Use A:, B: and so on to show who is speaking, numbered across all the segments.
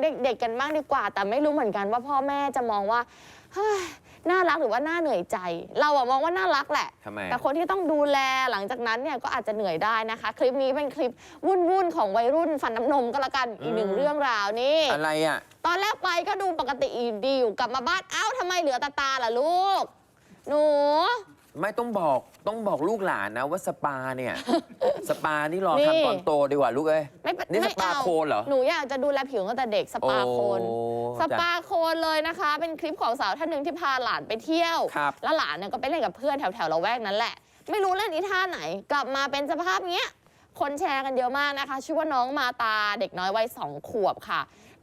A: เด็กๆกันบ้างดีกว่า แต่ไม่รู้เหมือนกันว่าพ่อแม่จะมองว่าเฮ้ยน่ารักหรือว่าน่าเหนื่อยใจ เราอะมองว่าน่ารักแหละ
B: ทำไม
A: แต่คนที่ต้องดูแลหลังจากนั้นเนี่ยก็อาจจะเหนื่อยได้นะคะ คลิปนี้เป็นคลิปวุ่นๆของวัยรุ่นฟันน้ำนมก็แล้วกันอีกหนึ่ง
B: อืม
A: เรื่องราวนี่
B: อะไรอะ
A: ตอนแรกไปก็ดูปกติดีอยู่กลับมาบ้านเอ้าทำไมเหลือตาตาล่ะลูก หนู
B: ไม่ต้องบอกต้องบอกลูกหลานนะว่าสปาเนี่ย สปานี่รอ
A: นี่
B: ทำตอนโตดีกว่าลูกเอ้ย
A: ไม่เป็น
B: นี่ส
A: ไม่
B: ปา
A: เอา
B: โคนเหรอ
A: หนูอยากจะดูแลผิวตั้งแต่เด็กสปาโคน
B: โอ้
A: สปาโคนเลยนะคะ เป็นคลิปของสาวท่านหนึ่งที่พาหลานไปเที่ยว
B: ครับ
A: แล้วหลานเนี่ยก็ไปเล่นกับเพื่อนแถวแถวๆละแวกนั้นแหละ ไม่รู้เล่นอีท่าไหน กลับมาเป็นสภาพเนี้ย คนแชร์กันเยอะมากนะคะ ชื่อว่าน้องมาตาเด็กน้อยวัยสองขวบค่ะ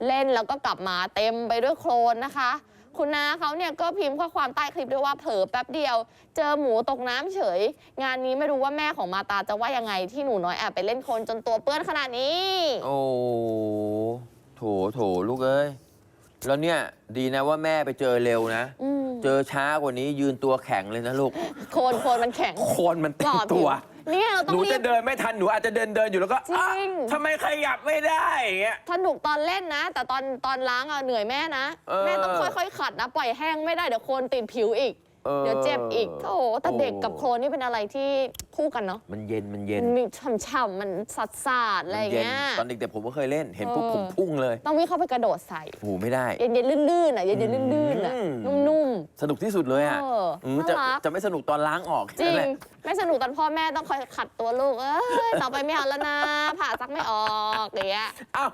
A: เล่นแล้วก็กลับมาเต็มไปด้วยโคลนนะคะ คุณน้าเขาเนี่ยก็พิมพ์ข้อความใต้คลิปด้วยว่าเผลอแป๊บเดียว เจอหมูตกน้ำเฉย งานนี้ไม่รู้ว่าแม่ของมาตาจะว่ายังไงที่หนูน้อยแอบไปเล่นโคลนจนตัวเปื้อนขนาดนี้
B: โอ้โถโถลูกเอ้ย แล้วเนี่ยดีนะว่าแม่ไปเจอเร็วนะ
A: อืม
B: เจอช้ากว่านี้ยืนตัวแข็งเลยนะลูก
A: โคลนโคลนมันแข็ง
B: โคนมันเต็
A: ก่
B: ม
A: อ
B: ตัว
A: ผิ เนี่ยเราต้
B: ห
A: อ
B: นู
A: งรี
B: จะ
A: บ
B: เดินไม่ทันหนูอาจจะเดินเดินอยู่แล้วก็
A: จริง
B: อะทำไมขยับไม่ได้อย่างเงี้ย
A: สนุกตอนเล่นนะ แต่ตอนตอนล้างอะเหนื่อยแม่นะ
B: เออ
A: แม่ต้องค่อยๆขัดนะ ปล่อยแห้งไม่ได้เดี๋ยวโคลนติดผิวอีก
B: ออ
A: เดี๋ยวเจ็บอีกโอ้โหแต่เด็กกับโคลนนี่เป็นอะไรที่คู่กันเนาะ
B: มันเย็นมันเย็น
A: มันมีฉ่ำๆมันสัดสาดๆอะไรอย่าง
B: มัน
A: เงี้ย
B: ตอนเด็กๆผมก็เคยเล่นเห็นปุ๊บ
A: เออ
B: ผมพุ่งเลย
A: ต้องวิ่งเข้าไปกระโดดใส่
B: หูไม่ได้
A: เย็นๆลื่นๆอะเย็นๆลื่นๆอะ
B: อืม
A: นุ่ม
B: สนุกที่สุดเลยอะ
A: เออ
B: มจะ
A: น่ารัก
B: จะไม่สนุกตอนล้างออก
A: ๆจริ
B: นั่น
A: ง
B: แหละ
A: ไม่สนุกตอนพ่อแม่ต้องคอยขัดตัวลูก เอ้ย ต่อไปไม่เอาแล้วนะ ผ่าซักไม่ออกอย่างเงี้ย
B: อ้าว